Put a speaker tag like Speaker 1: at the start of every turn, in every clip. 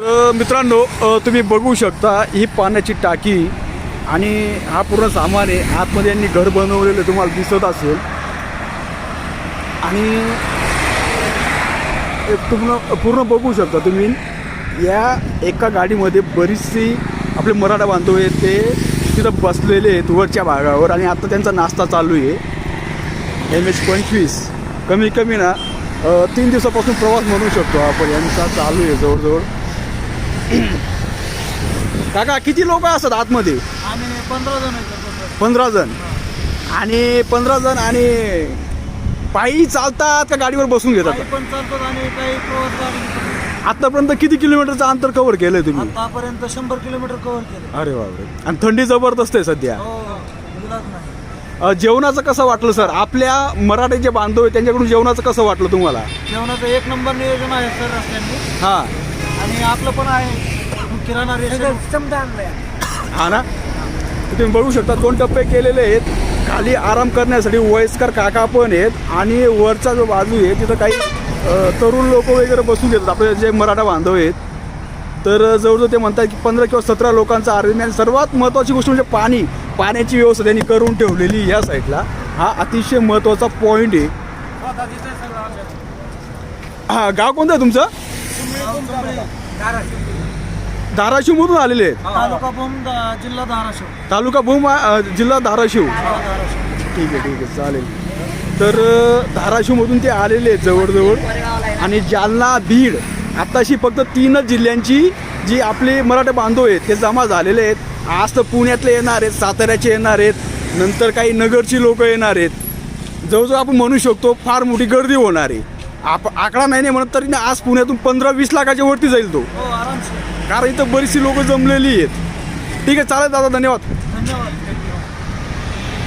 Speaker 1: मित्रांनो तुम्ही बघू शकता ही पाण्याची टाकी आणि हा पूर्ण सामान आहे. आतमध्ये यांनी घर बनवलेलं तुम्हाला दिसत असेल. आणि हे पूर्ण पूर्ण बघू शकता तुम्ही. या एका गाडीमध्ये बरीचशी आपले मराठा बांधव आहेत ते तिथं बसलेले आहेत वरच्या भागावर आणि आता त्यांचा नाश्ता चालू आहे. एम एच पंचवीस. कमी कमी ना तीन दिवसापासून प्रवास म्हणू शकतो आपण. यांचा चालू आहे जवळजवळ. काका किती लोक असतात आतमध्ये?
Speaker 2: आम्ही पंधरा जण आहेत
Speaker 1: पंधरा जण. आणि पंधरा जण आणि पायी चालतात का गाडीवर बसून घेतात?
Speaker 2: पण चालतात आणि काही प्रवास गाडी
Speaker 1: आतापर्यंत किती किलोमीटरचं अंतर कव्हर केलंय तुम्ही?
Speaker 2: आतापर्यंत शंभर किलोमीटर कव्हर केलं
Speaker 1: अरे बापरे. आणि थंडी जबरदस्त आहे सध्या.
Speaker 2: हो नाही.
Speaker 1: अ, जेवणाचं कसं वाटलं सर? आपल्या मराठी जे बांधव आहे त्यांच्याकडून जेवणाचं कसं वाटलं तुम्हाला?
Speaker 2: जेवणाचं एक नंबर नियोजन आहे सर रस्त्यांनी.
Speaker 1: हां.
Speaker 2: आणि आपलं पण आहे. किराणा रेशन
Speaker 1: हा ना? तर तुम्ही बघू शकता दोन टप्पे केलेले आहेत. खाली आराम करण्यासाठी वयस्कर काका पण आहेत आणि वरचा जो बाजू आहे तिथं काही तरुण लोक वगैरे बसून घेतात. आपले जे मराठा बांधव आहेत. तर जवळजवळ ते म्हणतात की पंधरा किंवा सतरा लोकांचं आरोग्य आणि सर्वात महत्त्वाची गोष्ट म्हणजे पाणी. पाण्याची व्यवस्था त्यांनी करून ठेवलेली या साईडला. हा अतिशय महत्त्वाचा पॉईंट आहे. हा गाव कोणतं आहे तुमचं? धाराशिवमधून आलेले आहेत?
Speaker 2: तालुका बोम जिल्हा धाराशिव.
Speaker 1: तालुका भूम जिल्हा धाराशिव. ठीक आहे ठीक आहे चालेल. तर धाराशिवमधून ते आलेले आहेत जवळजवळ. आणि जालना बीड आत्ताशी फक्त तीनच जिल्ह्यांची जी आपली मराठी बांधव आहेत ते जमा झालेले आहेत. आज तर पुण्यातले येणार आहेत साताऱ्याचे येणार आहेत. नंतर काही नगरची लोक येणार आहेत. जवळजवळ आपण म्हणू शकतो फार मोठी गर्दी होणार आहे. आप आकडा नाही नाही म्हणत तरी ना आज पुण्यातून पंधरा वीस लाखाच्या वरती जाईल तो.
Speaker 2: हो आरामशीर.
Speaker 1: कारण इथं बरीचशी लोक जमलेली आहेत. ठीक आहे चालेल दादा धन्यवाद.
Speaker 2: धन्यवाद.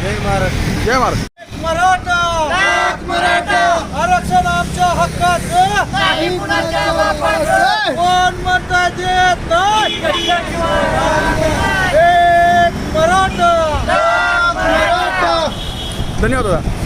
Speaker 1: जय महाराज. जय महाराज.
Speaker 2: मराठा. मराठा. आरक्षण आमच्या हक्काचं. कोण म्हणता देत नाही. एक मराठा.
Speaker 1: धन्यवाद दादा.